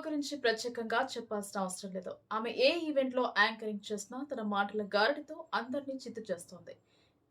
గురించి ప్రత్యేకంగా చెప్పాల్సిన అవసరం లేదు. ఆమె ఏ ఈవెంట్లో యాంకరింగ్ చేసినా తన మాటల గారడితో అందరినీ చిత్తు చేస్తోంది.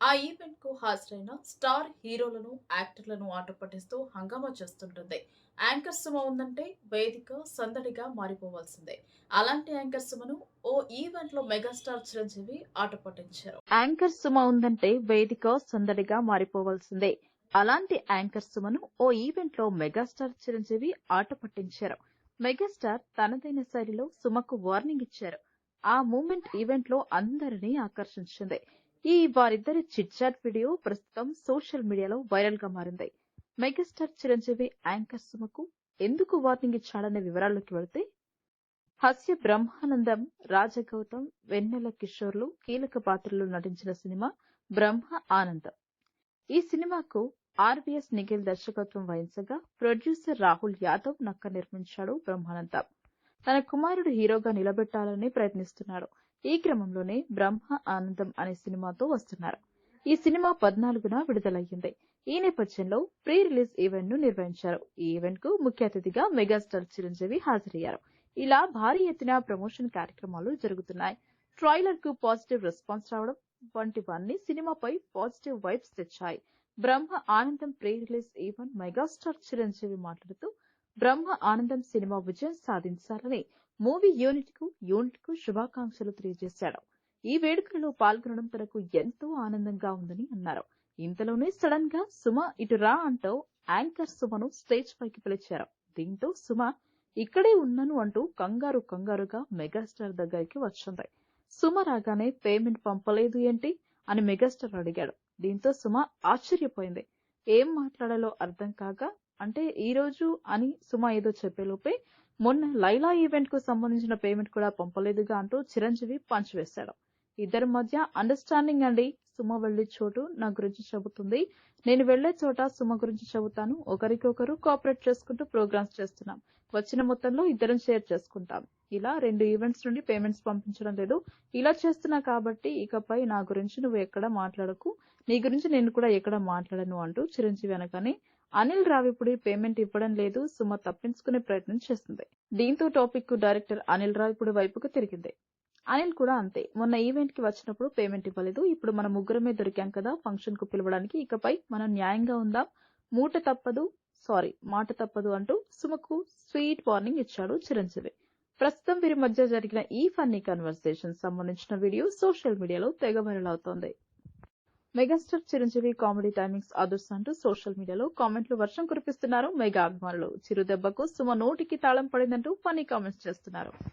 ఆ ఈవెంట్కు హాజరైన స్టార్ హీరోలను యాక్టర్లను ఆట పట్టిస్తూ హంగామా చేస్తుంటుంది. యాంకర్ సుమ ఉందంటే వేదిక సందడిగా మారిపోవాల్సిందే. అలాంటి యాంకర్ సుమను ఓ ఈవెంట్లో మెగాస్టార్ చిరంజీవి ఆట పట్టించారు. యాంకర్ సుమ ఉందంటే వేదిక సందడిగా మారిపోవాల్సిందే. అలాంటి యాంకర్ సుమను ఓ ఈవెంట్లో మెగాస్టార్ చిరంజీవి ఆట పట్టించారు. మెగాస్టార్ తనదైన శైలిలో సుమకు వార్నింగ్ ఇచ్చారు. ఆ మూమెంట్ ఈవెంట్లో అందరినీ ఆకర్షించింది. ఈ వారిద్దరి చిట్చాట్ వీడియో ప్రస్తుతం సోషల్ మీడియాలో వైరల్గా మారింది. మెగాస్టార్ చిరంజీవి యాంకర్ సుమకు ఎందుకు వార్నింగ్ ఇచ్చాడనే వివరాల్లోకి వెళితే హాస్య బ్రహ్మానందం రాజగౌతమ్ వెన్నెల కిషోర్లు కీలక పాత్రలో నటించిన సినిమా బ్రహ్మ ఆనందం. ఈ సినిమాకు ఆర్బిఎస్ నిఖిల్ దర్శకత్వం వహించగా ప్రొడ్యూసర్ రాహుల్ యాదవ్ నక్క నిర్మించాడు బ్రహ్మానందం. తన కుమారుడు హీరోగా నిలబెట్టాలని ప్రయత్నిస్తున్నాడు. ఈ క్రమంలోనే బ్రహ్మ ఆనందం అనే సినిమాతో వస్తున్నారు. ఈ సినిమా పద్నాలుగున విడుదలయ్యింది. ఈ నేపథ్యంలో ప్రీ రిలీజ్ ఈవెంట్ను నిర్వహించారు. ఈ ఈవెంట్కు ముఖ్య అతిథిగా మెగాస్టార్ చిరంజీవి హాజరయ్యారు. ఇలా భారీ ఎత్తున ప్రమోషన్ కార్యక్రమాలు జరుగుతున్నాయి. ట్రైలర్కు పాజిటివ్ రెస్పాన్స్ రావడం వంటివన్నీ సినిమాపై positive vibes తెచ్చాయి. Brahma Anandam pre release event megastar Chiranjeevi మాట్లాడుతూ బ్రహ్మ ఆనందం సినిమా విజయం సాధించాలని మూవీ యూనిట్కు యూనిట్కు శుభాకాంక్షలు తెలియజేశాడు ఈ వేడుకలో పాల్గొనడం తనకు ఎంతో ఆనందంగా ఉందని అన్నారు. ఇంతలోనే సడన్గా సుమ ఇటు రా అంటూ యాంకర్ సుమను స్టేజ్ పైకి పిలిచారు. దీంతో సుమ ఇక్కడే ఉన్నాను అంటూ కంగారు కంగారుగా మెగాస్టార్ దగ్గరికి వచ్చింది. సుమ రాగానే పేమెంట్ పంపలేదు ఏంటి? అని మెగాస్టార్ అడిగాడు. దీంతో సుమ ఆశ్చర్యపోయింది. ఏం మాట్లాడాలో అర్థం కాక అంటే ఈ రోజు అని సుమ ఏదో చెప్పేలోపే మొన్న లైలా ఈవెంట్కు సంబంధించిన పేమెంట్ కూడా పంపలేదుగా అంటూ చిరంజీవి పంచ్ వేశాడు. ఇద్దరి మధ్య అండర్స్టాండింగ్ అండి. సుమ వెళ్ళే చోటు నా గురించి చెబుతుంది. నేను వెళ్ళే చోట సుమ గురించి చెబుతాను. ఒకరికొకరు కోఆపరేట్ చేసుకుంటూ ప్రోగ్రామ్స్ చేస్తున్నాం. వచ్చిన మొత్తంలో ఇద్దరం షేర్ చేసుకుంటాం. ఇలా రెండు ఈవెంట్స్ నుండి పేమెంట్స్ పంపించడం లేదు. ఇలా చేస్తున్నా కాబట్టి ఇకపై నా గురించి నువ్వు ఎక్కడ మాట్లాడకు. నీ గురించి నేను కూడా ఎక్కడ మాట్లాడను అంటూ చిరంజీవి అనగానే అనిల్ రావిపూడి పేమెంట్ ఇవ్వడం లేదు. సుమ తప్పించుకునే ప్రయత్నం చేస్తుంది. దీంతో టాపిక్కు డైరెక్టర్ అనిల్ రావిపూడి వైపుకు తిరిగింది. అనిల్ కూడా అంతే. మొన్న ఈవెంట్కి వచ్చినప్పుడు పేమెంట్ ఇవ్వలేదు. ఇప్పుడు మన ముగ్గురమే దొరికాం కదా ఫంక్షన్కు పిలవడానికి. ఇకపై మనం న్యాయంగా ఉందాం. మూట తప్పదు సారీ మాట తప్పదు అంటూ సుమకు స్వీట్ వార్నింగ్ ఇచ్చాడు చిరంజీవి. ప్రస్తుతం వీరి మధ్య జరిగిన ఈ ఫన్నీ కన్వర్సేషన్ సంబంధించిన వీడియో సోషల్ మీడియాలో తెగ వైరల్ అవుతోంది. మెగాస్టార్ చిరంజీవి కామెడీ టైమింగ్స్ అదుర్స్ అంటూ సోషల్ మీడియాలో కామెంట్లు వర్షం కురిపిస్తున్నారు. మెగా అభిమానులు చిరు దెబ్బకు సుమ నోటికి తాళం పడిందంటూ ఫనీ కామెంట్స్ చేస్తున్నారు.